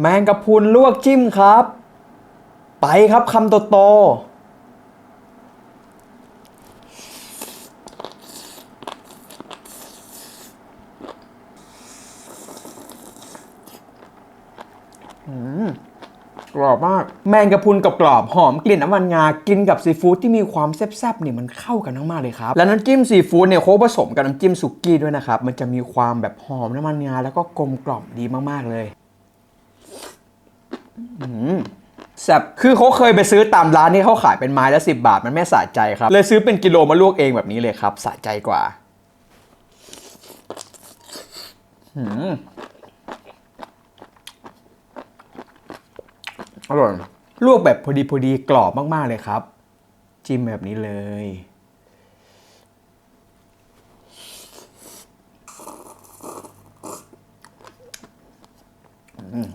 แมงกะพรุนลวกจิ้มครับ ไปครับคำโตๆอืมกรอบมาก แมงกะพรุนกับกรอบหอมกลิ่นน้ำมันงา กินกับซีฟู้ดที่มีความแซ่บๆนี่มันเข้ากันมากๆเลยครับ แล้วน้ำจิ้มซีฟู้ดเนี่ยเขาผสมกับน้ำจิ้มสุกี้ด้วยนะครับ มันจะมีความแบบหอมน้ำมันงาแล้วก็กลมกล่อมดีมากๆเลย แซบคือเขาเคยไปซื้อตามร้านที่เขาขายเป็นไม้ละสิบาท มันไม่สะใจครับ เลยซื้อเป็นกิโลมาลวกเองแบบนี้เลยครับ สะใจกว่าหืมอร่อย ลวกแบบพอดีพอดีกรอบมาก ๆ เลยครับ จิ้มแบบนี้เลย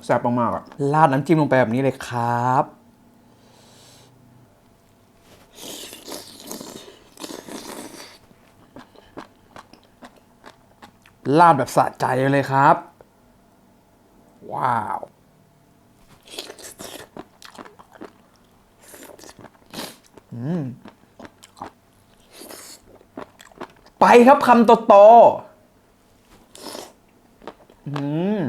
แซ่บมากๆอะราดน้ำจิ้มลงไปแบบนี้เลยครับ ราดแบบสะใจเลยครับ ว้าวอืมไปครับคำโตๆอืม